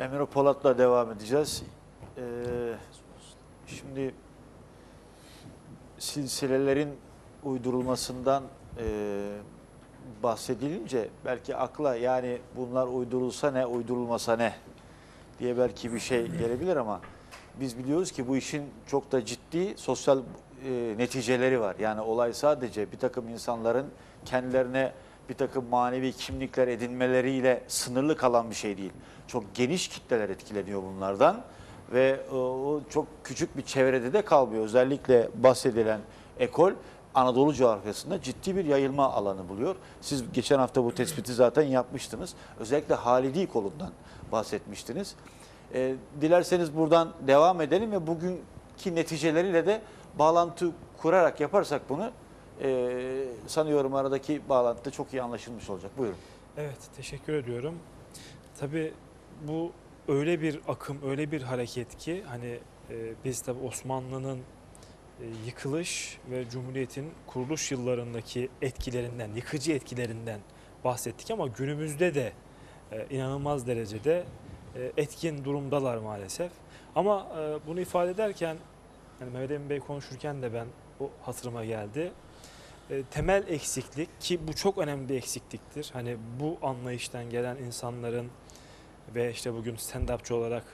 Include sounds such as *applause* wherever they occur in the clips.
Emre Polat'la devam edeceğiz. Ee, şimdi silsilelerin uydurulmasından e, bahsedilince belki akla yani bunlar uydurulsa ne, uydurulmasa ne diye belki bir şey gelebilir ama biz biliyoruz ki bu işin çok da ciddi sosyal e, neticeleri var. Yani olay sadece bir takım insanların kendilerine bir takım manevi kimlikler edinmeleriyle sınırlı kalan bir şey değil. Çok geniş kitleler etkileniyor bunlardan ve e, o çok küçük bir çevrede de kalmıyor. Özellikle bahsedilen ekol Anadolu coğrafyasında ciddi bir yayılma alanı buluyor. Siz geçen hafta bu tespiti zaten yapmıştınız. Özellikle Halidi kolundan bahsetmiştiniz. E, dilerseniz buradan devam edelim ve bugünkü neticeleriyle de bağlantı kurarak yaparsak bunu e, sanıyorum aradaki bağlantı da çok iyi anlaşılmış olacak. Buyurun. Evet, teşekkür ediyorum. Tabii bu öyle bir akım, öyle bir hareket ki hani e, biz tabii Osmanlı'nın e, yıkılış ve Cumhuriyet'in kuruluş yıllarındaki etkilerinden, yıkıcı etkilerinden bahsettik ama günümüzde de e, inanılmaz derecede e, etkin durumdalar maalesef. Ama e, bunu ifade ederken hani Mehmet Emin Bey konuşurken de ben o hatırıma geldi. E, temel eksiklik ki bu çok önemli bir eksikliktir. Hani bu anlayıştan gelen insanların ve işte bugün stand-upçı olarak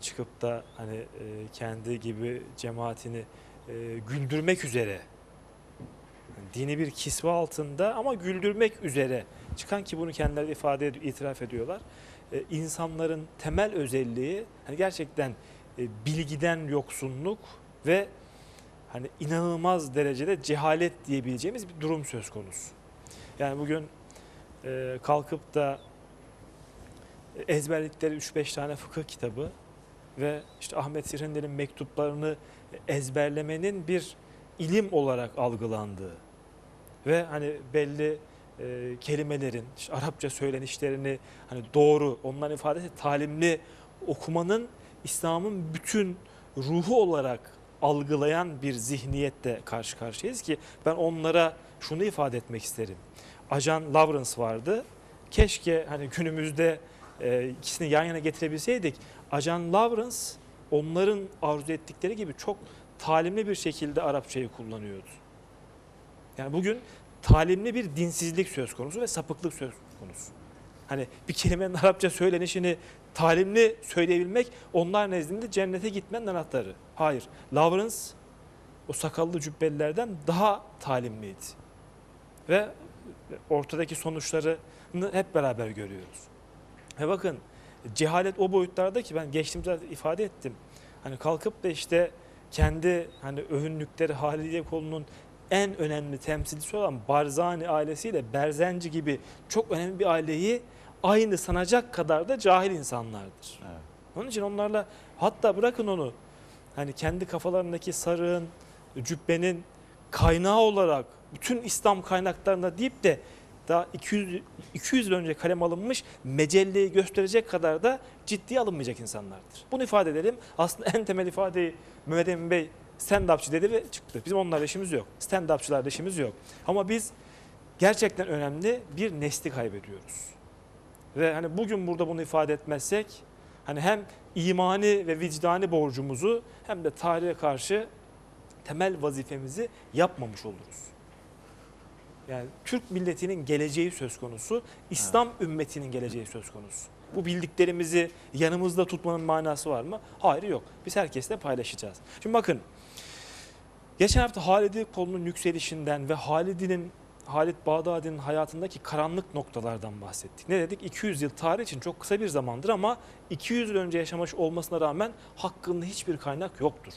çıkıp da hani e, kendi gibi cemaatini e, güldürmek üzere dini bir kisve altında ama güldürmek üzere çıkan ki bunu kendileri ifade ed- itiraf ediyorlar. E, insanların temel özelliği hani gerçekten bilgiden yoksunluk ve hani inanılmaz derecede cehalet diyebileceğimiz bir durum söz konusu. Yani bugün e, kalkıp da ezberledikleri 3-5 tane fıkıh kitabı ve işte Ahmet Sirinder'in mektuplarını ezberlemenin bir ilim olarak algılandığı ve hani belli e, kelimelerin işte Arapça söylenişlerini hani doğru onların ifadesi talimli okumanın İslam'ın bütün ruhu olarak algılayan bir zihniyette karşı karşıyayız ki ben onlara şunu ifade etmek isterim. Ajan Lawrence vardı. Keşke hani günümüzde e, ikisini yan yana getirebilseydik. Ajan Lawrence onların arzu ettikleri gibi çok talimli bir şekilde Arapçayı kullanıyordu. Yani bugün talimli bir dinsizlik söz konusu ve sapıklık söz konusu. Hani bir kelimenin Arapça söylenişini talimli söyleyebilmek onlar nezdinde cennete gitmenin anahtarı. Hayır. Lawrence o sakallı cübbelilerden daha talimliydi. Ve ortadaki sonuçlarını hep beraber görüyoruz. Ve bakın cehalet o boyutlarda ki ben geçtiğimde ifade ettim. Hani kalkıp da işte kendi hani övünlükleri Halidiye kolunun en önemli temsilcisi olan Barzani ailesiyle Berzenci gibi çok önemli bir aileyi aynı sanacak kadar da cahil insanlardır. Evet. Onun için onlarla hatta bırakın onu hani kendi kafalarındaki sarığın, cübbenin kaynağı olarak bütün İslam kaynaklarında deyip de daha 200 200 yıl önce kalem alınmış mecelleyi gösterecek kadar da ciddiye alınmayacak insanlardır. Bunu ifade edelim. Aslında en temel ifadeyi Mehmet Emin Bey stand-upçı dedi ve çıktı. Bizim onlarla işimiz yok. Stand-upçılarla işimiz yok. Ama biz gerçekten önemli bir nesli kaybediyoruz. Ve hani bugün burada bunu ifade etmezsek hani hem imani ve vicdani borcumuzu hem de tarihe karşı temel vazifemizi yapmamış oluruz. Yani Türk milletinin geleceği söz konusu, İslam ümmetinin geleceği söz konusu. Bu bildiklerimizi yanımızda tutmanın manası var mı? Hayır yok. Biz herkesle paylaşacağız. Şimdi bakın geçen hafta Halidi kolunun yükselişinden ve Halidi'nin Halit Bağdadi'nin hayatındaki karanlık noktalardan bahsettik. Ne dedik? 200 yıl tarih için çok kısa bir zamandır ama 200 yıl önce yaşamış olmasına rağmen hakkında hiçbir kaynak yoktur.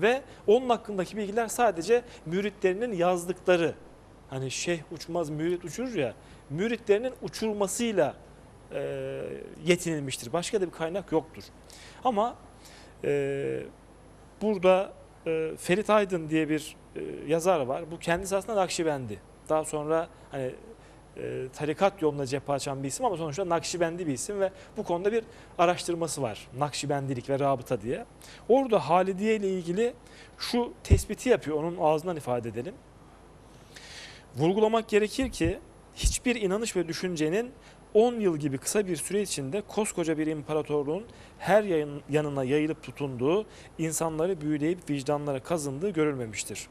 Ve onun hakkındaki bilgiler sadece müritlerinin yazdıkları. Hani şeyh uçmaz mürit uçurur ya. Müritlerinin uçurmasıyla e, yetinilmiştir. Başka da bir kaynak yoktur. Ama e, burada e, Ferit Aydın diye bir e, yazar var. Bu kendisi aslında Nakşibendi. Daha sonra hani e, tarikat yoluna cephe açan bir isim ama sonuçta Nakşibendi bir isim ve bu konuda bir araştırması var. Nakşibendilik ve rabıta diye. Orada Halidiye ile ilgili şu tespiti yapıyor. Onun ağzından ifade edelim. Vurgulamak gerekir ki hiçbir inanış ve düşüncenin 10 yıl gibi kısa bir süre içinde koskoca bir imparatorluğun her yanına yayılıp tutunduğu, insanları büyüleyip vicdanlara kazındığı görülmemiştir.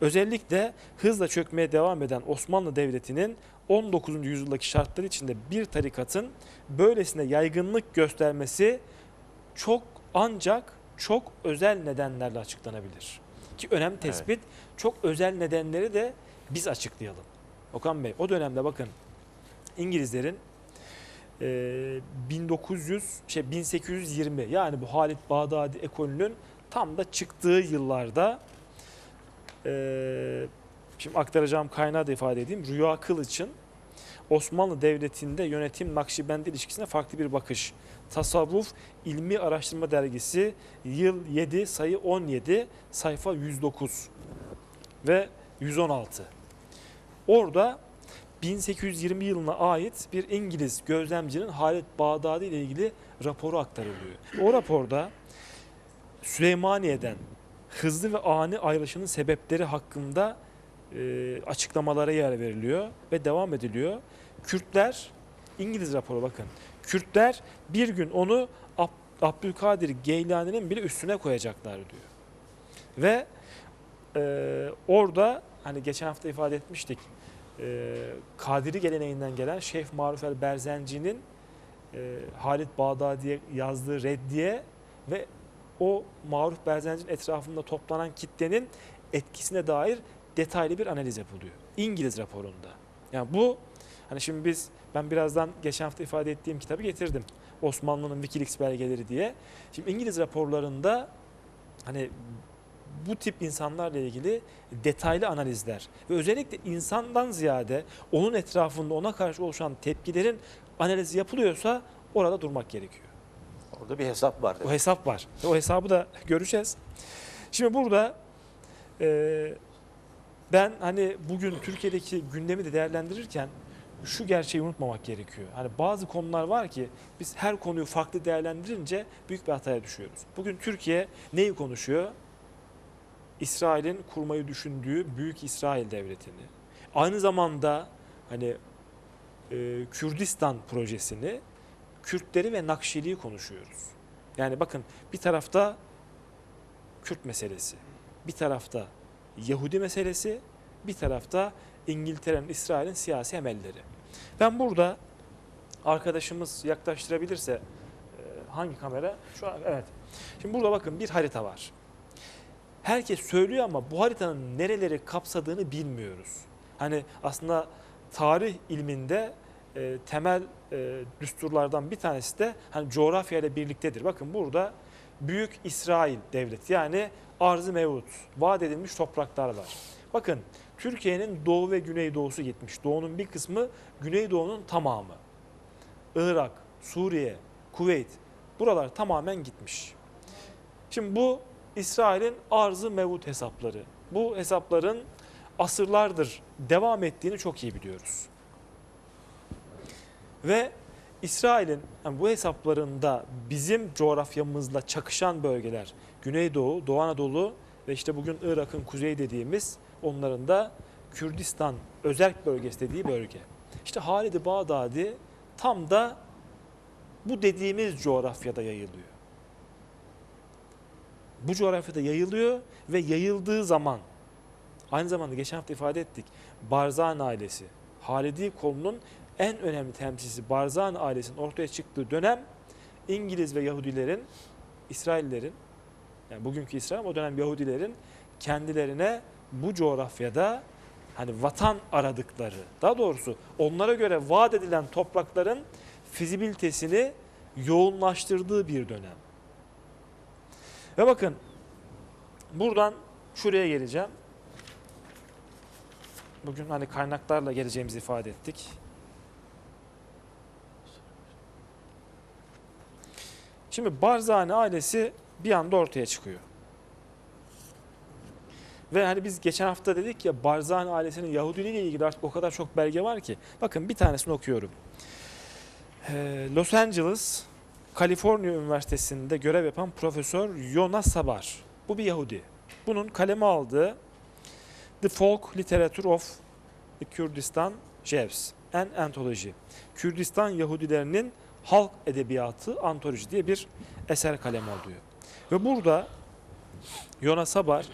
Özellikle hızla çökmeye devam eden Osmanlı Devleti'nin 19. yüzyıldaki şartlar içinde bir tarikatın böylesine yaygınlık göstermesi çok ancak çok özel nedenlerle açıklanabilir. Ki önemli tespit çok özel nedenleri de biz açıklayalım. Okan Bey o dönemde bakın İngilizlerin e, 1900 şey 1820 yani bu Halit Bağdadi ekolünün tam da çıktığı yıllarda e, şimdi aktaracağım kaynağı da ifade edeyim. Rüya Kılıç'ın Osmanlı Devleti'nde yönetim Nakşibendi ilişkisine farklı bir bakış. Tasavvuf İlmi Araştırma Dergisi yıl 7 sayı 17 sayfa 109 ve 116. Orada 1820 yılına ait bir İngiliz gözlemcinin Halit Bağdadi ile ilgili raporu aktarılıyor. O raporda Süleymaniye'den hızlı ve ani ayrılışının sebepleri hakkında e, açıklamalara yer veriliyor ve devam ediliyor. Kürtler, İngiliz raporu bakın, Kürtler bir gün onu Ab- Abdülkadir Geylani'nin bile üstüne koyacaklar diyor. Ve e, orada hani geçen hafta ifade etmiştik, e, Kadiri geleneğinden gelen Şeyh Maruf el Berzenci'nin e, Halit Bağdadi'ye yazdığı reddiye ve o Maruf Berzenci'nin etrafında toplanan kitlenin etkisine dair detaylı bir analiz yapılıyor. İngiliz raporunda. Yani bu hani şimdi biz ben birazdan geçen hafta ifade ettiğim kitabı getirdim. Osmanlı'nın Wikileaks belgeleri diye. Şimdi İngiliz raporlarında hani bu tip insanlarla ilgili detaylı analizler ve özellikle insandan ziyade onun etrafında ona karşı oluşan tepkilerin analizi yapılıyorsa orada durmak gerekiyor. Orada bir hesap var. O hesap var. O hesabı da göreceğiz. Şimdi burada e, ben hani bugün Türkiye'deki gündemi de değerlendirirken şu gerçeği unutmamak gerekiyor. Hani bazı konular var ki biz her konuyu farklı değerlendirince büyük bir hataya düşüyoruz. Bugün Türkiye neyi konuşuyor? İsrail'in kurmayı düşündüğü Büyük İsrail Devleti'ni. Aynı zamanda hani e, Kürdistan projesini, Kürtleri ve Nakşiliği konuşuyoruz. Yani bakın bir tarafta Kürt meselesi, bir tarafta Yahudi meselesi, bir tarafta İngiltere'nin, İsrail'in siyasi emelleri. Ben burada arkadaşımız yaklaştırabilirse e, hangi kamera? Şu an evet. Şimdi burada bakın bir harita var. Herkes söylüyor ama bu haritanın nereleri kapsadığını bilmiyoruz. Hani aslında tarih ilminde e, temel e, düsturlardan bir tanesi de hani coğrafya ile birliktedir. Bakın burada Büyük İsrail Devleti yani arz-ı mevut, vaat edilmiş topraklar var. Bakın Türkiye'nin doğu ve güneydoğusu gitmiş. Doğunun bir kısmı güneydoğunun tamamı. Irak, Suriye, Kuveyt buralar tamamen gitmiş. Şimdi bu İsrail'in arz-ı mevut hesapları. Bu hesapların asırlardır devam ettiğini çok iyi biliyoruz. Ve İsrail'in yani bu hesaplarında bizim coğrafyamızla çakışan bölgeler Güneydoğu, Doğu Anadolu ve işte bugün Irak'ın kuzey dediğimiz onların da Kürdistan özerk bölgesi dediği bölge. İşte Halid-i Bağdadi tam da bu dediğimiz coğrafyada yayılıyor. Bu coğrafyada yayılıyor ve yayıldığı zaman aynı zamanda geçen hafta ifade ettik. Barzan ailesi, Halidi kolunun en önemli temsilcisi Barzan ailesinin ortaya çıktığı dönem İngiliz ve Yahudilerin, İsraillerin, yani bugünkü İsrail o dönem Yahudilerin kendilerine bu coğrafyada hani vatan aradıkları, daha doğrusu onlara göre vaat edilen toprakların fizibilitesini yoğunlaştırdığı bir dönem. Ve bakın buradan şuraya geleceğim. Bugün hani kaynaklarla geleceğimizi ifade ettik. Şimdi Barzani ailesi bir anda ortaya çıkıyor. Ve hani biz geçen hafta dedik ya Barzani ailesinin Yahudiliği ile ilgili artık o kadar çok belge var ki. Bakın bir tanesini okuyorum. Ee, Los Angeles, Kaliforniya Üniversitesi'nde görev yapan Profesör Yona Sabar. Bu bir Yahudi. Bunun kaleme aldığı The Folk Literature of the Kürdistan Jews. en Antoloji. Kürdistan Yahudilerinin Halk Edebiyatı Antoloji diye bir eser kaleme alıyor. Ve burada Yona Sabar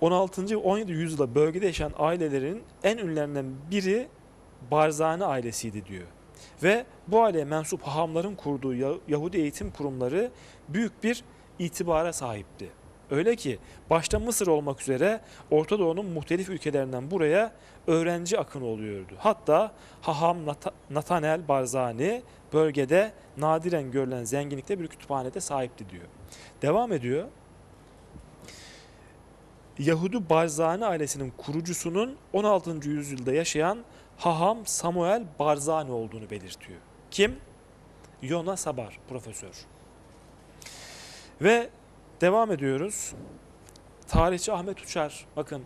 16. ve 17. yüzyılda bölgede yaşayan ailelerin en ünlülerinden biri Barzani ailesiydi diyor. Ve bu aileye mensup hahamların kurduğu Ya- Yahudi eğitim kurumları büyük bir itibara sahipti. Öyle ki başta Mısır olmak üzere Orta Doğu'nun muhtelif ülkelerinden buraya öğrenci akını oluyordu. Hatta Haham Nata- Natanel Barzani bölgede nadiren görülen zenginlikte bir kütüphanede sahipti diyor. Devam ediyor. Yahudi Barzani ailesinin kurucusunun 16. yüzyılda yaşayan Haham Samuel Barzani olduğunu belirtiyor. Kim? Yona Sabar profesör. Ve devam ediyoruz. Tarihçi Ahmet Uçar bakın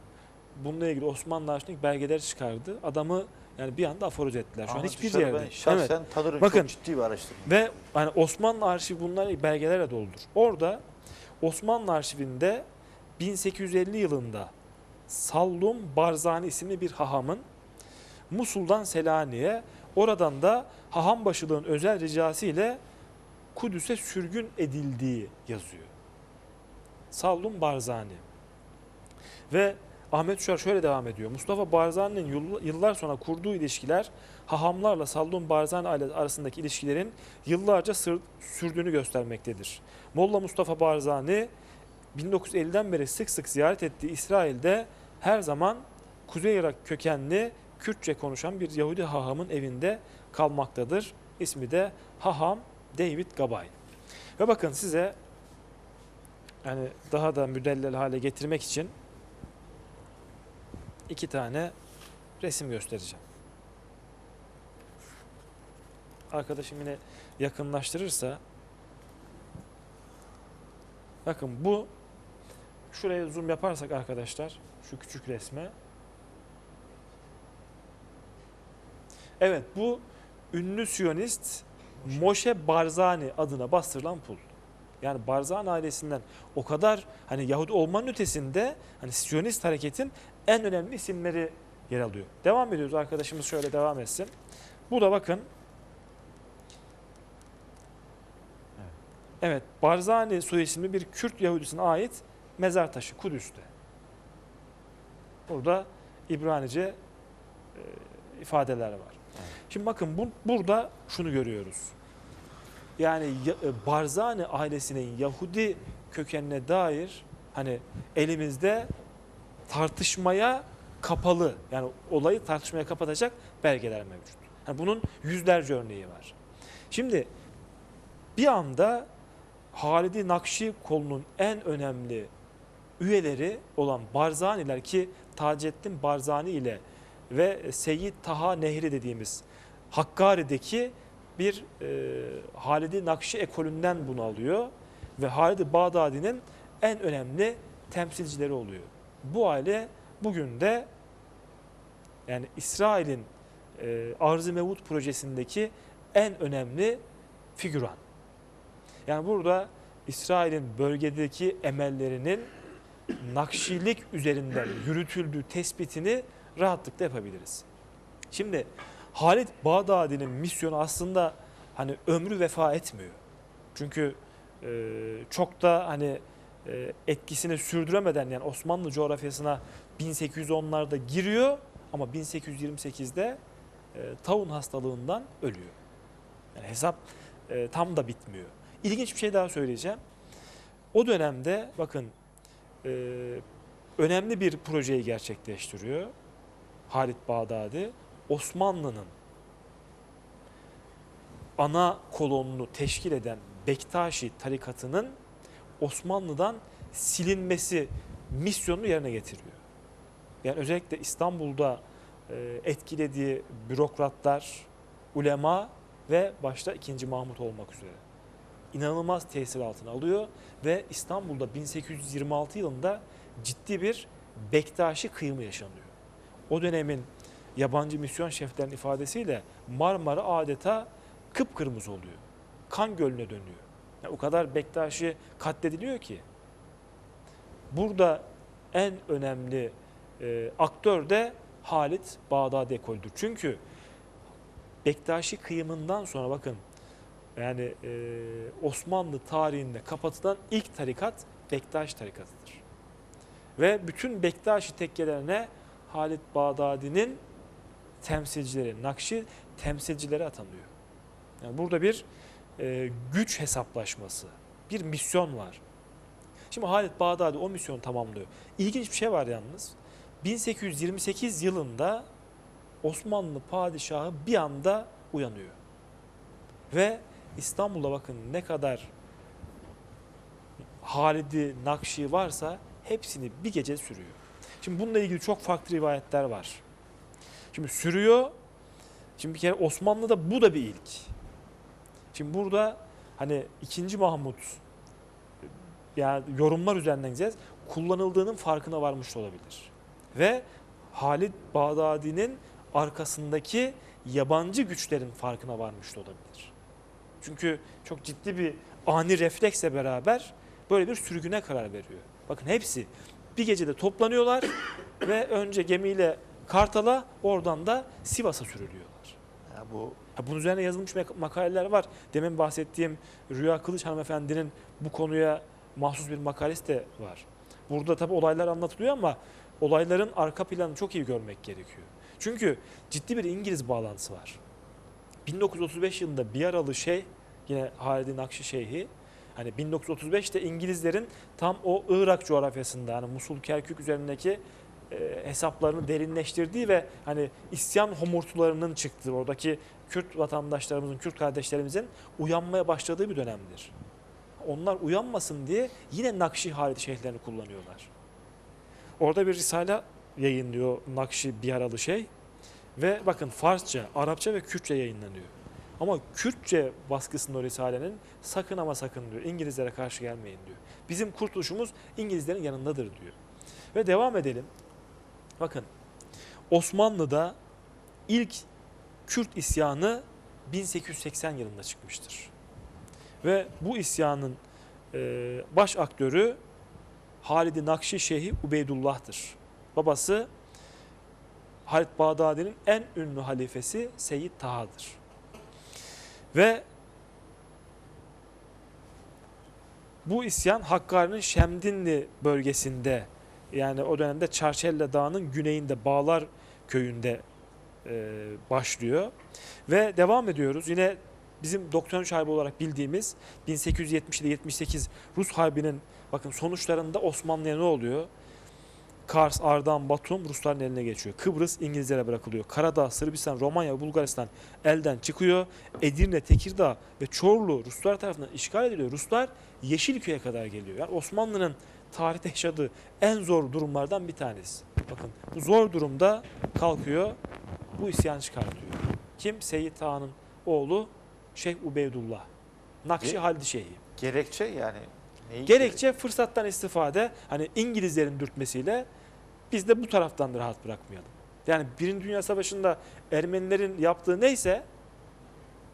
bununla ilgili Osmanlı arşivindeki belgeler çıkardı. Adamı yani bir anda aforoz ettiler. Şu an Ahmet hiçbir Uçar'ı yerde. Ben şahsen Evet. tanırım. Bakın. Çok ciddi bir araştırma. Ve hani Osmanlı arşivi bunlar belgelerle doludur. Orada Osmanlı arşivinde 1850 yılında Sallum Barzani isimli bir hahamın Musul'dan Selanik'e oradan da haham başılığın özel ricası ile Kudüs'e sürgün edildiği yazıyor. Sallum Barzani. Ve Ahmet Uşar şöyle devam ediyor. Mustafa Barzani'nin yıl- yıllar sonra kurduğu ilişkiler hahamlarla Sallum Barzani aile arasındaki ilişkilerin yıllarca sır- sürdüğünü göstermektedir. Molla Mustafa Barzani 1950'den beri sık sık ziyaret ettiği İsrail'de her zaman Kuzey Irak kökenli Kürtçe konuşan bir Yahudi hahamın evinde kalmaktadır. İsmi de Haham David Gabay. Ve bakın size yani daha da müdellel hale getirmek için iki tane resim göstereceğim. Arkadaşım yine yakınlaştırırsa bakın bu şuraya zoom yaparsak arkadaşlar şu küçük resme Evet bu ünlü Siyonist Moshe Barzani adına bastırılan pul. Yani Barzani ailesinden o kadar hani Yahudi olmanın ötesinde hani Siyonist hareketin en önemli isimleri yer alıyor. Devam ediyoruz arkadaşımız şöyle devam etsin. Bu da bakın Evet, Barzani soy isimli bir Kürt Yahudisine ait mezar taşı Kudüs'te. Burada İbranice e, ifadeler var. Şimdi bakın bu, burada şunu görüyoruz. Yani ya- e, Barzani ailesinin Yahudi kökenine dair hani elimizde tartışmaya kapalı yani olayı tartışmaya kapatacak belgeler mevcut. Yani bunun yüzlerce örneği var. Şimdi bir anda Halidi Nakşi kolunun en önemli üyeleri olan Barzaniler ki Taceddin Barzani ile ve Seyyid Taha Nehri dediğimiz Hakkari'deki bir e, Halidi Nakşi ekolünden bunu alıyor ve Halidi Bağdadi'nin en önemli temsilcileri oluyor. Bu aile bugün de yani İsrail'in e, Arz-ı Mevut projesindeki en önemli figüran. Yani burada İsrail'in bölgedeki emellerinin Nakşilik üzerinden yürütüldüğü tespitini rahatlıkla yapabiliriz. Şimdi Halit Bağdadi'nin misyonu aslında hani ömrü vefa etmiyor. Çünkü e, çok da hani e, etkisini sürdüremeden yani Osmanlı coğrafyasına 1810'larda giriyor ama 1828'de e, taun hastalığından ölüyor. Yani hesap e, tam da bitmiyor. İlginç bir şey daha söyleyeceğim. O dönemde bakın e, önemli bir projeyi gerçekleştiriyor Halit Bağdadi. Osmanlı'nın ana kolonunu teşkil eden Bektaşi tarikatının Osmanlı'dan silinmesi misyonunu yerine getiriyor. Yani özellikle İstanbul'da e, etkilediği bürokratlar, ulema ve başta 2. Mahmut olmak üzere inanılmaz tesir altına alıyor ve İstanbul'da 1826 yılında ciddi bir Bektaşi kıyımı yaşanıyor. O dönemin yabancı misyon şeflerinin ifadesiyle Marmara adeta kıpkırmızı oluyor. Kan gölüne dönüyor. Yani o kadar Bektaşi katlediliyor ki. Burada en önemli e, aktör de Halit Bağdadi ekolüdür. Çünkü Bektaşi kıyımından sonra bakın yani e, Osmanlı tarihinde kapatılan ilk tarikat Bektaşi tarikatıdır. Ve bütün Bektaşi tekkelerine Halit Bağdadi'nin temsilcileri, Nakşi temsilcileri atanıyor. Yani burada bir e, güç hesaplaşması, bir misyon var. Şimdi Halit Bağdadi o misyonu tamamlıyor. İlginç bir şey var yalnız. 1828 yılında Osmanlı padişahı bir anda uyanıyor. Ve İstanbul'da bakın ne kadar Halidi, Nakşi varsa hepsini bir gece sürüyor. Şimdi bununla ilgili çok farklı rivayetler var. Şimdi sürüyor. Şimdi bir kere Osmanlı'da bu da bir ilk. Şimdi burada hani 2. Mahmut yani yorumlar üzerinden gideceğiz. Kullanıldığının farkına varmış olabilir. Ve Halid Bağdadi'nin arkasındaki yabancı güçlerin farkına varmış olabilir. Çünkü çok ciddi bir ani refleksle beraber böyle bir sürgüne karar veriyor. Bakın hepsi bir gecede toplanıyorlar ve önce gemiyle Kartal'a oradan da Sivas'a sürülüyorlar. Ya bu Ha, bunun üzerine yazılmış mak- makaleler var. Demin bahsettiğim Rüya Kılıç hanımefendinin bu konuya mahsus bir makalesi de var. Burada tabi olaylar anlatılıyor ama olayların arka planını çok iyi görmek gerekiyor. Çünkü ciddi bir İngiliz bağlantısı var. 1935 yılında Biyaralı Şeyh, yine Halid Nakşi Şeyhi, hani 1935'te İngilizlerin tam o Irak coğrafyasında, hani Musul Kerkük üzerindeki e, hesaplarını derinleştirdiği ve hani isyan homurtularının çıktığı oradaki Kürt vatandaşlarımızın, Kürt kardeşlerimizin uyanmaya başladığı bir dönemdir. Onlar uyanmasın diye yine Nakşi Halid şeyhlerini kullanıyorlar. Orada bir risale yayınlıyor Nakşi Biyaralı şey ve bakın Farsça, Arapça ve Kürtçe yayınlanıyor. Ama Kürtçe baskısında o risalenin sakın ama sakın diyor İngilizlere karşı gelmeyin diyor. Bizim kurtuluşumuz İngilizlerin yanındadır diyor. Ve devam edelim. Bakın Osmanlı'da ilk Kürt isyanı 1880 yılında çıkmıştır. Ve bu isyanın e, baş aktörü Halid-i Nakşi Şeyhi Ubeydullah'tır. Babası Halit Bağdadi'nin en ünlü halifesi Seyyid Taha'dır. Ve bu isyan Hakkari'nin Şemdinli bölgesinde yani o dönemde Çarşelle Dağı'nın güneyinde Bağlar köyünde e, başlıyor. Ve devam ediyoruz. Yine bizim 93 Harbi olarak bildiğimiz 1870-78 Rus Harbi'nin bakın sonuçlarında Osmanlı'ya ne oluyor? Kars, Ardahan, Batum Rusların eline geçiyor. Kıbrıs İngilizlere bırakılıyor. Karadağ, Sırbistan, Romanya Bulgaristan elden çıkıyor. Edirne, Tekirdağ ve Çorlu Ruslar tarafından işgal ediliyor. Ruslar Yeşilköy'e kadar geliyor. Yani Osmanlı'nın tarihte yaşadığı en zor durumlardan bir tanesi. Bakın bu zor durumda kalkıyor bu isyan çıkartıyor. Kim? Seyyid Taha'nın oğlu Şeyh Ubeydullah. Nakşi Halid Şeyhi. gerekçe yani neyi Gerekçe fırsattan istifade hani İngilizlerin dürtmesiyle biz de bu taraftan da rahat bırakmayalım. Yani Birinci Dünya Savaşı'nda Ermenilerin yaptığı neyse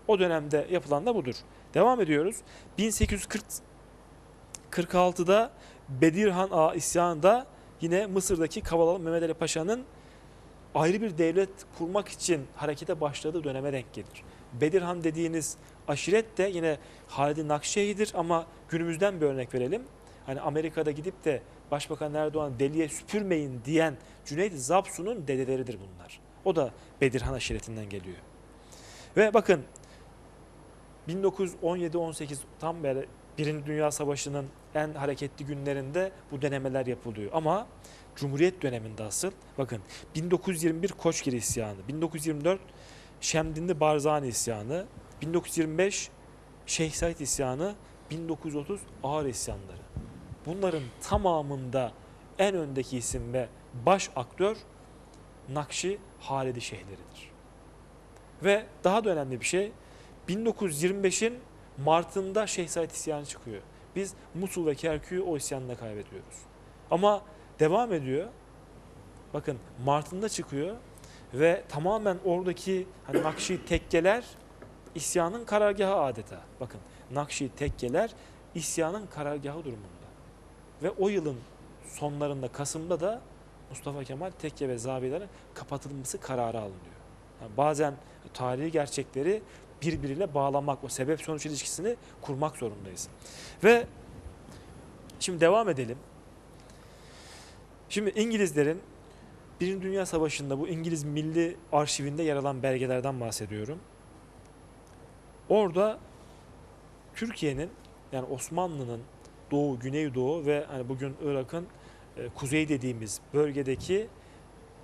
o dönemde yapılan da budur. Devam ediyoruz. 1846'da Bedirhan Ağa isyanında yine Mısır'daki Kavalalı Mehmet Ali Paşa'nın ayrı bir devlet kurmak için harekete başladığı döneme denk gelir. Bedirhan dediğiniz aşiret de yine Halid-i Nakşi'dir ama günümüzden bir örnek verelim. Hani Amerika'da gidip de Başbakan Erdoğan deliye süpürmeyin diyen Cüneyt Zapsu'nun dedeleridir bunlar. O da Bedirhan aşiretinden geliyor. Ve bakın 1917-18 tam böyle Birinci Dünya Savaşı'nın en hareketli günlerinde bu denemeler yapılıyor. Ama Cumhuriyet döneminde asıl bakın 1921 Koçgiri isyanı, 1924 Şemdinli Barzani isyanı, 1925 Şeyh Said isyanı, 1930 Ağır isyanları. Bunların tamamında en öndeki isim ve baş aktör Nakşi Halidi Şeyhleridir. Ve daha da önemli bir şey 1925'in Mart'ında Şeyh Said isyanı çıkıyor. Biz Musul ve Kerkük'ü o isyanla kaybediyoruz. Ama devam ediyor. Bakın Mart'ında çıkıyor ve tamamen oradaki hani Nakşi tekkeler isyanın karargahı adeta. Bakın Nakşi tekkeler isyanın karargahı durumunda. Ve o yılın sonlarında Kasım'da da Mustafa Kemal tekke ve zaviyelerin kapatılması kararı alınıyor. Yani bazen tarihi gerçekleri birbiriyle bağlamak, o sebep sonuç ilişkisini kurmak zorundayız. Ve şimdi devam edelim. Şimdi İngilizlerin Birinci Dünya Savaşı'nda bu İngiliz Milli Arşivinde yer alan belgelerden bahsediyorum. Orada Türkiye'nin yani Osmanlı'nın Doğu, Güneydoğu ve hani bugün Irak'ın e, kuzey dediğimiz bölgedeki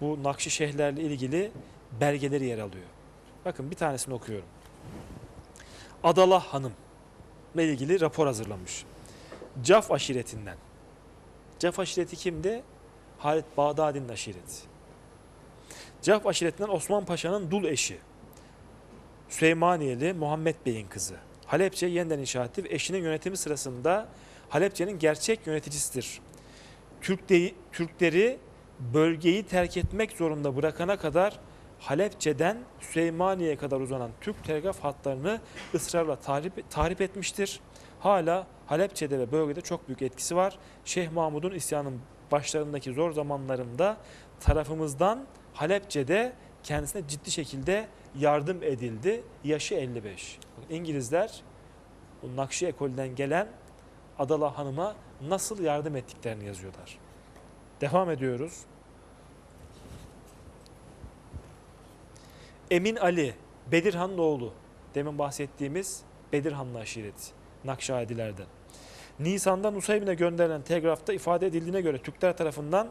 bu Nakşişehirlerle ilgili belgeleri yer alıyor. Bakın bir tanesini okuyorum. Adalah Hanım ile ilgili rapor hazırlamış. Caf aşiretinden. Caf aşireti kimdi? Halit Bağdadi'nin aşireti. Caf aşiretinden Osman Paşa'nın dul eşi. Süleymaniyeli Muhammed Bey'in kızı. Halepçe yeniden inşa etti ve eşinin yönetimi sırasında Halepçe'nin gerçek yöneticisidir. Türk de- Türkleri bölgeyi terk etmek zorunda bırakana kadar Halepçe'den Süleymaniye'ye kadar uzanan Türk telgraf hatlarını ısrarla tahrip, tahrip etmiştir. Hala Halepçe'de ve bölgede çok büyük etkisi var. Şeyh Mahmud'un isyanın başlarındaki zor zamanlarında tarafımızdan Halepçe'de kendisine ciddi şekilde yardım edildi. Yaşı 55. Bakın İngilizler bu Nakşi ekolünden gelen Adala Hanım'a nasıl yardım ettiklerini yazıyorlar. Devam ediyoruz. Emin Ali, Bedirhan'ın oğlu. Demin bahsettiğimiz Bedirhanlı aşireti. Nakşadilerden. Nisan'da Nusaybin'e gönderilen telgrafta ifade edildiğine göre Türkler tarafından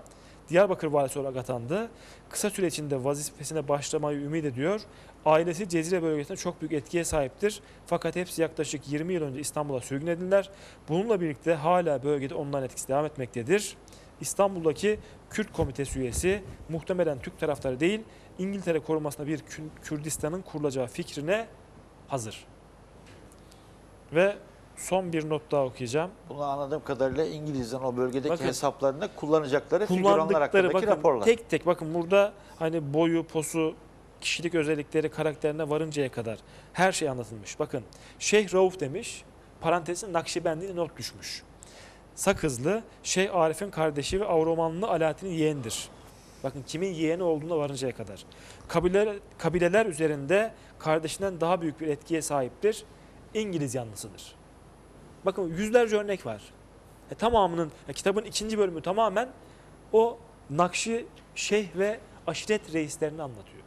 Diyarbakır valisi olarak atandı. Kısa süre içinde vazifesine başlamayı ümit ediyor. Ailesi Cezire bölgesinde çok büyük etkiye sahiptir. Fakat hepsi yaklaşık 20 yıl önce İstanbul'a sürgün edildiler. Bununla birlikte hala bölgede onların etkisi devam etmektedir. İstanbul'daki Kürt komitesi üyesi muhtemelen Türk taraftarı değil, İngiltere korumasında bir Kü- Kürdistan'ın kurulacağı fikrine hazır. Ve son bir not daha okuyacağım. Bunu anladığım kadarıyla İngilizlerin o bölgedeki Bakın, hesaplarında kullanacakları figüranlar hakkındaki bakın raporlar. tek tek bakın burada hani boyu, posu, kişilik özellikleri, karakterine varıncaya kadar her şey anlatılmış. Bakın Şeyh Rauf demiş, parantezin Nakşibendi'ne not düşmüş. Sakızlı, Şeyh Arif'in kardeşi ve Avromanlı Alaaddin'in yeğenidir. Bakın kimin yeğeni olduğuna varıncaya kadar. Kabileler, kabileler üzerinde kardeşinden daha büyük bir etkiye sahiptir. İngiliz yanlısıdır. Bakın yüzlerce örnek var. E, tamamının, e, kitabın ikinci bölümü tamamen o Nakşi Şeyh ve aşiret reislerini anlatıyor.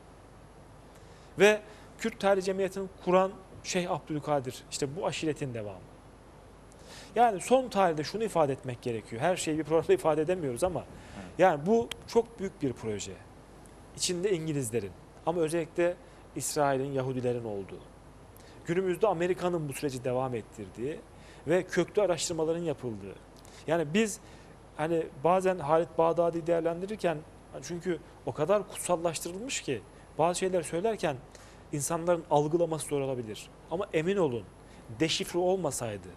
Ve Kürt Tarih Cemiyeti'ni kuran Şeyh Abdülkadir işte bu aşiretin devamı. Yani son tarihte şunu ifade etmek gerekiyor. Her şeyi bir programda *laughs* ifade edemiyoruz ama yani bu çok büyük bir proje. İçinde İngilizlerin ama özellikle İsrail'in, Yahudilerin olduğu. Günümüzde Amerika'nın bu süreci devam ettirdiği ve köklü araştırmaların yapıldığı. Yani biz hani bazen Halit Bağdadi değerlendirirken çünkü o kadar kutsallaştırılmış ki bazı şeyler söylerken insanların algılaması zor olabilir. Ama emin olun deşifre olmasaydı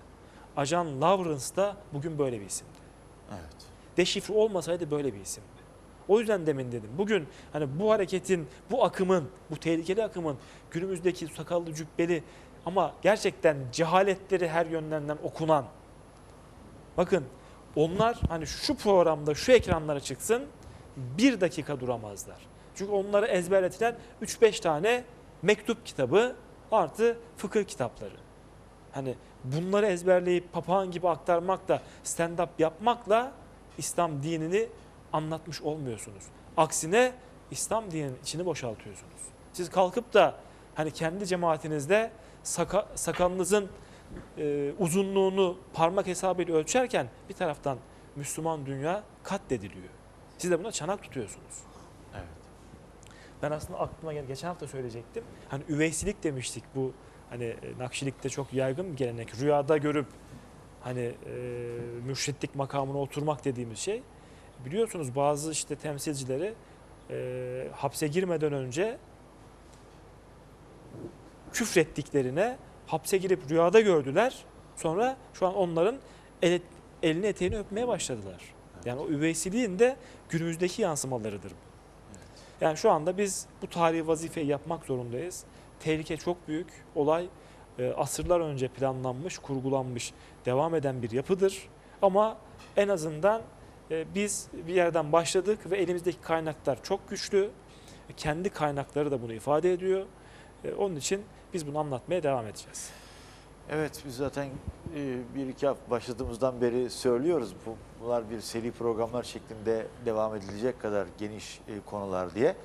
Ajan Lawrence da bugün böyle bir isimdi. Evet. Deşifre olmasaydı böyle bir isimdi. O yüzden demin dedim. Bugün hani bu hareketin, bu akımın, bu tehlikeli akımın günümüzdeki sakallı cübbeli ama gerçekten cehaletleri her yönden okunan. Bakın onlar hani şu programda şu ekranlara çıksın bir dakika duramazlar. Çünkü onlara ezberletilen 3-5 tane mektup kitabı artı fıkıh kitapları. Hani bunları ezberleyip papağan gibi aktarmakla, stand-up yapmakla İslam dinini anlatmış olmuyorsunuz. Aksine İslam dininin içini boşaltıyorsunuz. Siz kalkıp da hani kendi cemaatinizde saka, sakalınızın e, uzunluğunu parmak hesabıyla ölçerken bir taraftan Müslüman dünya katlediliyor. Siz de buna çanak tutuyorsunuz. Evet. Ben aslında aklıma gel geçen hafta söyleyecektim. Hani üveysilik demiştik bu hani e, Nakşilikte çok yaygın bir gelenek. Rüyada görüp hani e, mürşitlik makamına oturmak dediğimiz şey. Biliyorsunuz bazı işte temsilcileri e, hapse girmeden önce küfrettiklerine hapse girip rüyada gördüler. Sonra şu an onların el, elini eteğini öpmeye başladılar. Yani o üveysiliğin de günümüzdeki yansımalarıdır bu. Yani şu anda biz bu tarihi vazifeyi yapmak zorundayız. Tehlike çok büyük. Olay e, asırlar önce planlanmış, kurgulanmış, devam eden bir yapıdır. Ama en azından e, biz bir yerden başladık ve elimizdeki kaynaklar çok güçlü Kendi kaynakları da bunu ifade ediyor. E, Onun için biz bunu anlatmaya devam edeceğiz. Evet biz zaten e, bir iki hafta başladığımızdan beri söylüyoruz. Bu, bunlar bir seri programlar şeklinde devam edilecek kadar geniş e, konular diye.